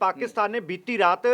ਪਾਕਿਸਤਾਨ ਨੇ ਬੀਤੀ ਰਾਤ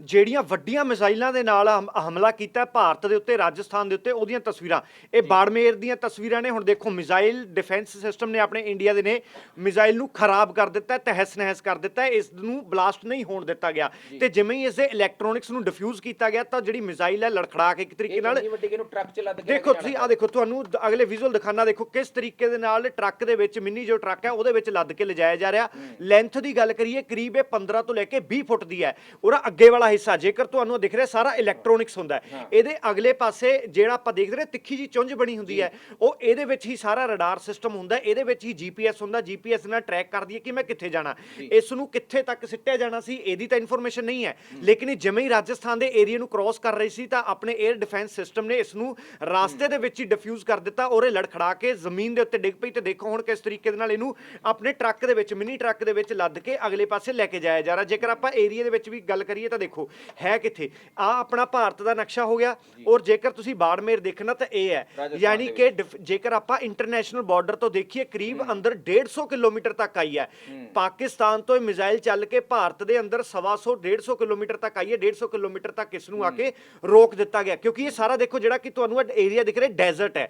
ਜਿਹੜੀਆਂ ਵੱਡੀਆਂ ਮਿਜ਼ਾਈਲਾਂ ਦੇ ਨਾਲ ਹਮ- ਹਮਲਾ ਕੀਤਾ ਹੈ ਭਾਰਤ ਦੇ ਉੱਤੇ ਰਾਜਸਥਾਨ ਦੇ ਉੱਤੇ ਉਹਦੀਆਂ ਤਸਵੀਰਾਂ। ਇਹ ਬਾੜਮੇਰ ਦੀਆਂ ਤਸਵੀਰਾਂ ਨੇ। ਹੁਣ ਦੇਖੋ ਮਿਜ਼ਾਈਲ ਡਿਫੈਂਸ ਸਿਸਟਮ ਨੇ ਆਪਣੇ ਇੰਡੀਆ ਦੇ ਨੇ। ਮਿਜ਼ਾਈਲ ਨੂੰ ਖਰਾਬ ਕਰ ਦਿੱਤਾ ਹੈ, ਤਹਿਸ ਨਹਿਸ ਕਰ ਦਿੱਤਾ ਹੈ। ਇਸ ਨੂੰ ਬਲਾਸਟ ਨਹੀਂ ਹੋਣ ਦਿੱਤਾ ਗਿਆ। ਤੇ ਜਿਵੇਂ ਹੀ ਇਸ ਦੇ ਇਲੈਕਟ੍ਰੋਨਿਕਸ ਨੂੰ ਡਿਫਿਊਜ਼ ਕੀਤਾ ਗਿਆ ਤਾਂ ਜਿਹੜੀ ਮਿਜ਼ਾਈਲ ਹੈ ਲੜਖੜਾ ਕੇ ਇੱਕ ਤਰੀਕੇ ਨਾਲ ਵੱਡੀ ਟਰੱਕ ਚ ਲੱਦ ਕੇ ਦੇਖੋ ਤੁਸੀਂ ਆ ਦੇਖੋ ਤੁਹਾਨੂੰ ਦ- ਅਗਲੇ ਵਿਜ਼ੂਅਲ ਦਿਖਾਣਾ ਦੇਖੋ ਕਿਸ ਤਰੀਕੇ ਦੇ ਨਾਲ ਟਰੱਕ ਦੇ ਵਿੱਚ ਮਿੰਨੀ ਜੋ ਟਰੱਕ ਹੈ ਉਹਦੇ ਵਿੱਚ ਲੱਦ ਕੇ ਲਿਜਾਇਆ ਜਾ ਰਿਹਾ। ਲੈਂਥ ਦੀ ਗੱਲ ਕਰੀਏ ਕਰੀਬ ਇਹ 15 ਤੋਂ ਲੈ ਕੇ 20 ਫੁੱਟ ਦੀ ਹੈ। ਉਹਦਾ ਅੱਗੇ ਵਾਲਾ ਹਿੱਸਾ ਜੇਕਰ ਤੁਹਾਨੂੰ ਦਿਖ ਰਿਹਾ ਸਾਰਾ ਇਲੈਕਟ੍ਰੋਨਿਕਸ ਹੁੰਦਾ ਹੈ। ਇਹਦੇ ਅਗਲੇ ਪਾਸੇ ਜਿਹੜਾ ਆਪਾਂ ਦੇਖਦੇ ਰਹੇ ਤਿੱਖੀ ਜੀ ਚੁੰਝ ਬਣੀ ਹੁੰਦੀ ਹੈ। ਉਹ ਇਹਦੇ ਵਿੱਚ ਹੀ ਸਾਰਾ ਰਡਾਰ ਸਿਸਟਮ ਹੁੰਦਾ ਹੈ, ਇਹਦੇ ਵਿੱਚ ਹੀ ਜੀਪੀਐਸ ਹੁੰਦਾ ਜੀਪੀਐਸ ਨਾਲ ਟਰੈਕ ਕਰਦੀ ਹੈ ਕਿ ਮੈਂ ਕਿੱਥੇ ਜਾਣਾ। ਇਸ ਨੂੰ ਕਿੱਥੇ ਤੱਕ ਸਿੱਟਿਆ ਜਾਣਾ ਸੀ ਇਹਦੀ ਤਾਂ ਇਨਫੋਰਮੇਸ਼ਨ ਨਹੀਂ ਹੈ। ਲੇਕਿਨ ਇਹ ਜਿਵੇਂ ਹੀ ਰਾਜਸਥਾਨ ਦੇ ਏਰੀਆ ਨੂੰ ਕ੍ਰਾਸ ਕਰ ਰਹੀ ਸੀ ਤਾਂ ਆਪਣੇ 에ਅਰ ਡਿਫੈਂਸ ਸਿਸਟਮ ਨੇ ਇਸ ਨੂੰ ਰਾਸਤੇ ਦੇ ਵਿੱਚ ਹੀ ਡਿਫਿਊਜ਼ ਕਰ ਦਿੱਤਾ ਔਰ ਇਹ ਲੜਖੜਾ ਕੇ ਜ਼ਮੀਨ ਦੇ ਉੱਤੇ ਡਿੱਗ ਪਈ ਤੇ ਦੇਖੋ ਹੁਣ ਕਿਸ ਤਰੀਕੇ ਦੇ ਨਾਲ ਇਹਨੂੰ ਆਪਣੇ ਟਰੱਕ ਦੇ ਵਿੱਚ ਮਿਨੀ ਟਰੱਕ ਦੇ ਵਿੱਚ ਲੱਦ ਕੇ ਅਗਲੇ ਪਾਸੇ ਲੈ ਕੇ ਜਾਇਆ ਜਾ ਰਿਹਾ। ਜੇਕਰ ਆਪਾਂ ਏਰੀਆ ਦੇ ਵਿੱਚ ਵੀ ਗੱਲ ਕਰੀਏ ਤਾਂ ਦੇਖੋ ਹੈ ਕਿੱਥੇ? ਆ ਆਪਣਾ ਭਾਰਤ ਦਾ ਨਕਸ਼ਾ ਹੋ ਗਿਆ ਔਰ ਜੇਕਰ ਤੁਸੀਂ ਬਾੜਮੇਰ ਦੇਖਣਾ ਤਾਂ ਇਹ ਹੈ ਯਾਨੀ ਕਿ ਜੇਕਰ ਆਪਾਂ ਇੰਟਰਨੈਸ਼ਨਲ ਬਾਰਡਰ ਤੋਂ ਦੇਖੀਏ ਕਰੀਬ ਅੰਦਰ 150 ਕਿਲੋਮੀਟਰ ਤੱਕ ਆਈ ਹੈ। ਪਾਕਿਸਤਾਨ ਤੋਂ ਇਹ ਮਿਜ਼ਾਈਲ ਚੱਲ ਕੇ ਭਾਰਤ ਦੇ ਅੰਦਰ 125 150 ਕਿਲੋਮੀਟਰ ਤੱਕ ਆਈ ਹੈ 150 ਕਿਲੋਮੀਟਰ ਤੱਕ ਇਸ ਨੂੰ ਆ ਕੇ ਰੋਕ ਦਿੱਤਾ ਗਿਆ। ਕਿਉਂਕਿ ਇਹ ਸਾਰਾ ਦੇਖੋ ਜਿਹੜਾ ਕਿ ਤੁਹਾਨੂੰ ਏਰੀਆ ਦਿਖ ਰਿਹਾ ਡੈਜ਼ਰਟ ਹੈ।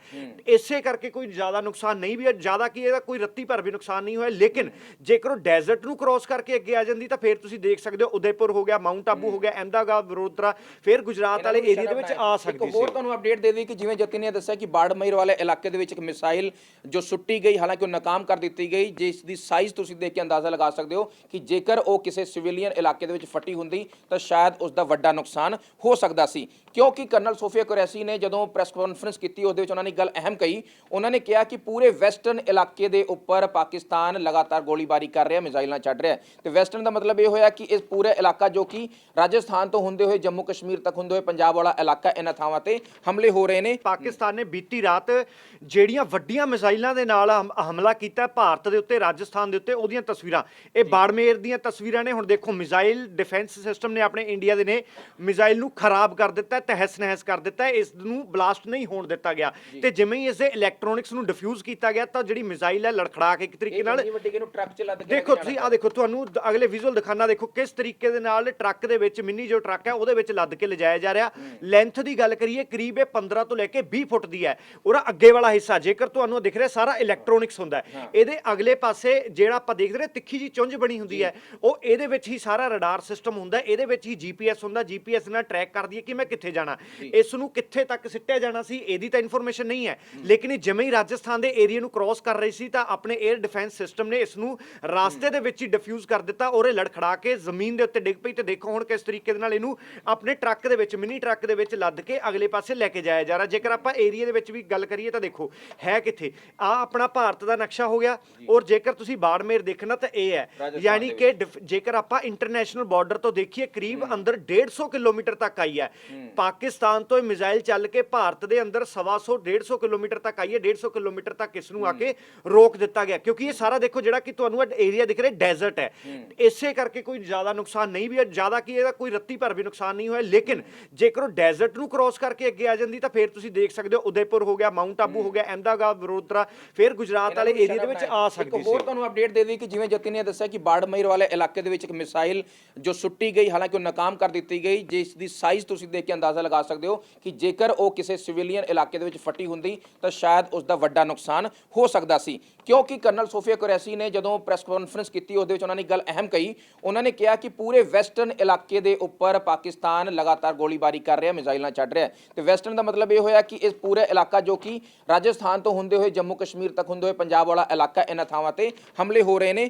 ਇਸੇ ਕਰਕੇ ਕੋਈ ਜ਼ਿਆਦਾ ਨੁਕਸਾਨ ਨਹੀਂ ਵੀ ਹੈ ਜ਼ਿਆਦਾ ਕੀ ਇਹਦਾ ਕੋਈ ਰੱਤੀ ਭਰ ਵੀ ਨੁਕਸਾਨ ਨਹੀਂ ਹੋਇਆ। ਲੇਕਿਨ ਜੇਕਰ ਉਹ ਡੈਜ਼ਰਟ ਨੂੰ ਕ੍ਰਾਸ ਕਰਕੇ ਅੱਗੇ ਆ ਜਾਂਦੀ ਤਾਂ ਫਿਰ ਤੁਸੀਂ ਦੇਖ ਸਕਦੇ ਹੋ ਉਦੈਪੁਰ ਹੋ ਗਿਆ ਮਾਊਂਟ ਆਬੂ ਹੋ ਗਿਆ ਅਹਿਮਦਾਬਾਦ ਵਡੋਦਰਾ ਫਿਰ ਗੁਜਰਾਤ ਵਾਲੇ ਏਰੀਆ ਦੇ ਵਿੱਚ ਆ ਸਕਦੀ ਇੱਕ ਸੀ। ਹੋਰ ਤੁਹਾਨੂੰ ਅਪਡੇਟ ਦੇ ਦੇਈ ਕਿ ਜਿਵੇਂ ਜਤਿਨ ਨੇ ਦੱਸਿਆ ਕਿ ਬਾੜਮਈਰ ਵਾਲੇ ਇਲਾਕੇ ਦੇ ਵਿੱਚ ਇੱਕ ਮਿਸਾਈਲ ਜੋ ਸੁੱਟੀ ਗਈ ਹਾਲਾਂਕਿ ਉਹ ਨਾਕਾਮ ਕਰ ਦਿੱਤੀ ਗਈ ਜਿਸ ਦੀ ਸਾਈਜ਼ ਤੁਸੀਂ ਦੇਖ ਕੇ ਅੰਦਾਜ਼ਾ ਲਗਾ ਸਕਦੇ ਹੋ ਕਿ ਜੇਕਰ ਉਹ ਕਿਸੇ ਸਿਵਿਲੀਅਨ ਇਲਾਕੇ ਦੇ ਵਿੱਚ ਫਟੀ ਹੁੰਦੀ ਤਾਂ ਸ਼ਾਇਦ ਉਸ ਦਾ ਵੱਡਾ ਨੁਕਸਾਨ ਹੋ ਸਕਦਾ ਸੀ। ਕਿਉਂਕਿ ਕਰਨਲ ਸੋਫੀਆ ਕੁਰੈਸੀ ਨੇ ਜਦੋਂ ਪ੍ਰੈਸ ਕਾਨਫਰੰਸ ਕੀਤੀ ਉਹਦੇ ਵਿੱਚ ਉਹਨਾਂ ਨੇ ਗੱਲ ਅਹਿਮ ਕਹੀ। ਉਹਨਾਂ ਨੇ ਕਿਹਾ ਕਿ ਪੂਰੇ ਵੈਸਟਰਨ ਇਲਾਕੇ ਦੇ ਉੱਪਰ ਪਾਕਿਸਤਾਨ ਲਗਾਤਾਰ ਗੋਲੀਬਾਰੀ ਕਰ ਰਿਹਾ ਮਿਜ਼ਾਈਲਾਂ ਛੱਡ ਰਿਹਾ ਤੇ ਵੈਸਟਰਨ ਦਾ ਮਤਲਬ ਇਹ ਹੋਇਆ ਕਿ ਇਸ ਪੂਰੇ ਇਲਾਕਾ ਜੋ ਕਿ ਰਾਜਸਥਾਨ ਤੋਂ ਹੁੰਦੇ ਹੋਏ ਜੰਮੂ ਕਸ਼ਮੀਰ ਤੱਕ ਹੁੰਦੇ ਹੋਏ ਪੰਜਾਬ ਵਾਲਾ ਇਲਾਕਾ ਇਹਨਾਂ ਥਾਵਾਂ ਤੇ ਹਮਲੇ ਹੋ ਰਹੇ ਨੇ। ਪਾਕਿਸਤਾਨ ਨੇ ਬੀਤੀ ਰਾਤ ਜਿਹੜੀਆਂ ਵੱਡੀਆਂ ਮਿਜ਼ਾਈਲਾਂ ਦੇ ਨਾਲ ਹਮ- ਹਮਲਾ ਕੀਤਾ ਹੈ ਭਾਰਤ ਦੇ ਉੱਤੇ ਰਾਜਸਥਾਨ ਦੇ ਉੱਤੇ ਉਹਦੀਆਂ ਤਸਵੀਰਾਂ। ਇਹ ਬਾੜਮੇਰ ਦੀਆਂ ਤਸਵੀਰਾਂ ਨੇ। ਹੁਣ ਦੇਖੋ ਮਿਜ਼ਾਈਲ ਡਿਫੈਂਸ ਸਿਸਟਮ ਨੇ ਆਪਣੇ ਇੰਡੀਆ ਦੇ ਨੇ। ਮਿਜ਼ਾਈਲ ਨੂੰ ਖਰਾਬ ਕਰ ਦਿੱਤਾ ਹੈ, ਤਹਿਸ ਨਹਿਸ ਕਰ ਦਿੱਤਾ ਹੈ, ਇਸ ਨੂੰ ਬਲਾਸਟ ਨਹੀਂ ਹੋਣ ਦਿੱਤਾ ਗਿਆ। ਤੇ ਜਿਵੇਂ ਹੀ ਇਸ ਦੇ ਇਲੈਕਟ੍ਰੋਨਿਕਸ ਨੂੰ ਡਿਫਿਊਜ਼ ਕੀਤਾ ਗਿਆ ਤਾਂ ਜਿਹੜੀ ਮਿਜ਼ਾਈਲ ਹੈ ਲੜਖੜਾ ਕੇ ਇੱਕ ਤਰੀਕੇ ਨਾਲ ਇੰਨੀ ਵੱਡੀ ਕਿ ਇਹਨੂੰ ਟਰੱਕ ਚ ਲੱਦ ਕੇ ਦੇਖੋ ਤੁਸੀਂ ਆ ਦੇਖੋ ਤੁਹਾਨੂੰ ਦ- ਅਗਲੇ ਵਿਜ਼ੂਅਲ ਦਿਖਾਣਾ ਦੇਖੋ ਕਿਸ ਤਰੀਕੇ ਦੇ ਨਾਲ ਟਰੱਕ ਦੇ ਵਿੱਚ ਮਿੰਨੀ ਜੋ ਟਰੱਕ ਹੈ ਉਹਦੇ ਵਿੱਚ ਲੱਦ ਕੇ ਲਿਜਾਇਆ ਜਾ ਰਿਹਾ। ਲੈਂਥ ਦੀ ਗੱਲ ਕਰੀਏ ਕਰੀਬ ਇਹ 15 ਤੋਂ ਲੈ ਕੇ 20 ਫੁੱਟ ਦੀ ਹੈ। ਉਹਦਾ ਅੱਗੇ ਵਾਲਾ ਹਿੱਸਾ ਜੇਕਰ ਤੁਹਾਨੂੰ ਦਿਖ ਰਿਹਾ ਸਾਰਾ ਇਲੈਕਟ੍ਰੋਨਿਕਸ ਹੁੰਦਾ ਇਹਦੇ ਅਗਲੇ ਪਾਸੇ ਜਿਹੜਾ ਆਪਾਂ ਦੇਖਦੇ ਰਹੇ ਤਿੱਖੀ ਜੀ ਚੁੰਝ ਬਣੀ ਹੁੰਦੀ ਹੈ। ਉਹ ਇਹਦੇ ਵਿੱਚ ਹੀ ਸਾਰਾ ਰਡਾਰ ਸਿਸਟਮ ਹੁੰਦਾ ਇਹਦੇ ਵਿੱਚ ਹੀ ਜੀਪੀਐਸ ਹੁੰਦਾ ਜੀਪੀਐਸ ਨਾਲ ਟਰੈਕ ਕਰਦੀ ਹੈ ਕਿ ਮੈਂ ਕਿੱਥੇ ਜਾਣਾ। ਇਸ ਨੂੰ ਕਿੱਥੇ ਤੱਕ ਸਿੱਟਿਆ ਜਾਣਾ ਸੀ ਇਹਦੀ ਤਾਂ ਇਨਫੋਰਮੇਸ਼ਨ ਨਹੀਂ ਹੈ। ਲੇਕਿਨ ਇਹ ਜਿਵੇਂ ਹੀ ਰਾਜਸਥਾਨ ਦੇ ਏਰੀਆ ਨੂੰ ਕ੍ਰਾਸ ਕਰ ਰਹੀ ਸੀ ਤਾਂ ਆਪਣੇ 에ਅਰ ਡਿਫੈਂਸ ਸਿਸਟਮ ਨੇ ਇਸ ਨੂੰ ਰਾਸਤੇ ਦੇ ਵਿੱਚ ਹੀ ਡਿਫਿਊਜ਼ ਕਰ ਦਿੱਤਾ ਔਰ ਇਹ ਲੜਖੜਾ ਕੇ ਜ਼ਮੀਨ ਦੇ ਉੱਤੇ ਡਿੱਗ ਪਈ ਤੇ ਦੇਖੋ ਹੁਣ ਕਿਸ ਤਰੀਕੇ ਦੇ ਨਾਲ ਇਹਨੂੰ ਆਪਣੇ ਟਰੱਕ ਦੇ ਵਿੱਚ ਮਿਨੀ ਟਰੱਕ ਦੇ ਵਿੱਚ ਲੱਦ ਕੇ ਅਗਲੇ ਪਾਸੇ ਲੈ ਕੇ ਜਾਇਆ ਜਾ ਰਿਹਾ। ਜੇਕਰ ਆਪਾਂ ਏਰੀਆ ਦੇ ਵਿੱਚ ਵੀ ਗੱਲ ਕਰੀਏ ਤਾਂ ਦੇਖੋ ਹੈ ਕਿੱਥੇ? ਆ ਆਪਣਾ ਭਾਰਤ ਦਾ ਨਕਸ਼ਾ ਹੋ ਗਿਆ ਔਰ ਜੇਕਰ ਤੁਸੀਂ ਬਾੜਮੇਰ ਦੇਖਣਾ ਤਾਂ ਇਹ ਹੈ ਯਾਨੀ ਕਿ ਜੇਕਰ ਆਪਾਂ ਇੰਟਰਨੈਸ਼ਨਲ ਬਾਰਡਰ ਤੋਂ ਦੇਖੀਏ ਕਰੀਬ ਅੰਦਰ 150 ਕਿਲੋਮੀਟਰ ਤੱਕ ਆਈ ਹੈ। ਪਾਕਿਸਤਾਨ ਤੋਂ ਇਹ ਮਿਜ਼ਾਈਲ ਚੱਲ ਕੇ ਭਾਰਤ ਦੇ ਅੰਦਰ 125 150 ਕਿਲੋਮੀਟਰ ਤੱਕ ਆਈ ਹੈ। 150 ਕਿਲੋਮੀਟਰ ਤੱਕ ਇਸ ਨੂੰ ਆ ਕੇ ਰੋਕ ਦਿੱਤਾ ਗਿਆ। ਕਿਉਂਕਿ ਇਹ ਸਾਰਾ ਦੇਖੋ ਜਿਹੜਾ ਕਿ ਤੁਹਾਨੂੰ ਏਰੀਆ ਦਿਖ ਰਿਹਾ ਡੈਜ਼ਰਟ ਹੈ। ਇਸੇ ਕਰਕੇ ਕੋਈ ਜ਼ਿਆਦਾ ਨੁਕਸਾਨ ਨਹੀਂ ਵੀ ਹੈ ਜ਼ਿਆਦਾ ਕੀ ਇਹਦਾ ਕੋਈ ਰੱਤੀ ਭਰ ਵੀ ਨੁਕਸਾਨ ਨਹੀਂ ਹੋਇਆ। ਲੇਕਿਨ ਜੇਕਰ ਉਹ ਡੈਜ਼ਰਟ ਨੂੰ ਕ੍ਰਾਸ ਕਰਕੇ ਅੱਗੇ ਆ ਜਾਂਦੀ ਤਾਂ ਫਿਰ ਤੁਸੀਂ ਦੇਖ ਸਕਦੇ ਹੋ ਉਦੈਪੁਰ ਹੋ ਗਿਆ ਮਾਊਂਟ ਆਬੂ ਹੋ ਗਿਆ ਅਹਿਮਦਾਬਾਦ ਵਡੋਦਰਾ ਫਿਰ ਗੁਜਰਾਤ ਵਾਲੇ ਏਰੀਆ ਦੇ ਵਿੱਚ ਆ ਸਕਦੀ ਇੱਕ ਸੀ। ਹੋਰ ਤੁਹਾਨੂੰ ਅਪਡੇਟ ਦੇ ਦੇਈ ਕਿ ਜਿਵੇਂ ਜਤਿਨ ਨੇ ਦੱਸਿਆ ਕਿ ਬਾੜਮਈਰ ਵਾਲੇ ਇਲਾਕੇ ਦੇ ਵਿੱਚ ਇੱਕ ਮਿਸਾਈਲ ਜੋ ਸੁੱਟੀ ਗਈ ਹਾਲਾਂਕਿ ਉਹ ਨਾਕਾਮ ਕਰ ਦਿੱਤੀ ਗਈ ਜਿਸ ਦੀ ਸਾਈਜ਼ ਤੁਸੀਂ ਦੇਖ ਕੇ ਅੰਦਾਜ਼ਾ ਲਗਾ ਸਕਦੇ ਹੋ ਕਿ ਜੇਕਰ ਉਹ ਕਿਸੇ ਸਿਵਿਲੀਅਨ ਇਲਾਕੇ ਦੇ ਵਿੱਚ ਫਟੀ ਹੁੰਦੀ ਤਾਂ ਸ਼ਾਇਦ ਉਸ ਦਾ ਵੱਡਾ ਨੁਕਸਾਨ ਹੋ ਸਕਦਾ ਸੀ। ਕਿਉਂਕਿ ਕਰਨਲ ਸੋਫੀਆ ਕੁਰੈਸੀ ਨੇ ਜਦੋਂ ਪ੍ਰੈਸ ਕਾਨਫਰੰਸ ਕੀਤੀ ਉਹਦੇ ਵਿੱਚ ਉਹਨਾਂ ਨੇ ਗੱਲ ਅਹਿਮ ਕਹੀ ਉਹਨਾਂ ਨੇ ਕਿਹਾ ਕਿ ਪੂਰੇ ਵੈਸਟਰਨ ਇਲਾਕੇ ਦੇ ਉੱਪਰ ਪਾਕਿਸਤਾਨ ਲਗਾਤਾਰ ਗੋਲੀਬਾਰੀ ਕਰ ਰਿਹਾ, ਮਿਜ਼ਾਈਲਾਂ ਛੱਡ ਰਿਹਾ ਤੇ ਵੈਸਟਰਨ ਦਾ ਮਤਲਬ ਇਹ ਹੋਇਆ ਕਿ ਇਸ ਪੂਰਾ ਇਲਾਕਾ ਜੋ ਕਿ ਰਾਜਸਥਾਨ ਤੋਂ ਹੁੰਦੇ ਹੋਏ ਜੰਮੂ ਕਸ਼ਮੀਰ ਤੱਕ ਹੁੰਦੇ ਹੋਏ, ਪੰਜਾਬ ਵਾਲਾ ਇਲਾਕਾ ਇਹਨਾਂ ਥਾਵਾਂ ਤੇ ਹਮਲੇ ਹੋ ਰਹੇ ਨੇ।